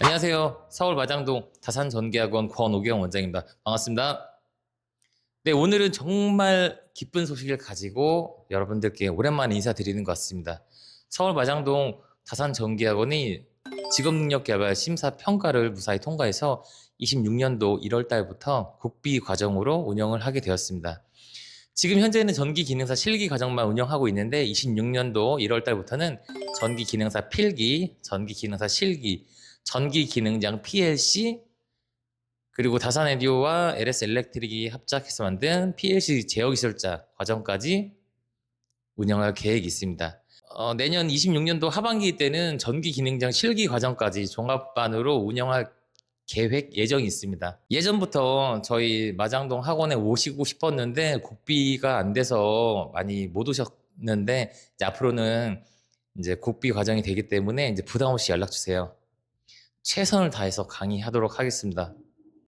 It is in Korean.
안녕하세요. 서울 마장동 다산 전기학원 권오경 원장입니다. 반갑습니다. 네, 오늘은 정말 기쁜 소식을 가지고 여러분들께 오랜만에 인사드리는 것 같습니다. 서울 마장동 다산 전기학원이 직업능력개발 심사 평가를 무사히 통과해서 26년도 1월 달부터 국비 과정으로 운영을 하게 되었습니다. 지금 현재는 전기 기능사 실기 과정만 운영하고 있는데 26년도 1월 달부터는 전기 기능사 필기, 전기 기능사 실기, 전기 기능장 PLC 그리고 다산 에디오와 LS 엘렉트릭이 합작해서 만든 PLC 제어 기술자 과정까지 운영할 계획이 있습니다. 어, 내년 26년도 하반기 때는 전기 기능장 실기 과정까지 종합반으로 운영할 계획 예정이 있습니다. 예전부터 저희 마장동 학원에 오시고 싶었는데 국비가 안 돼서 많이 못 오셨는데 이제 앞으로는 이제 국비 과정이 되기 때문에 이제 부담 없이 연락 주세요. 최선을 다해서 강의하도록 하겠습니다.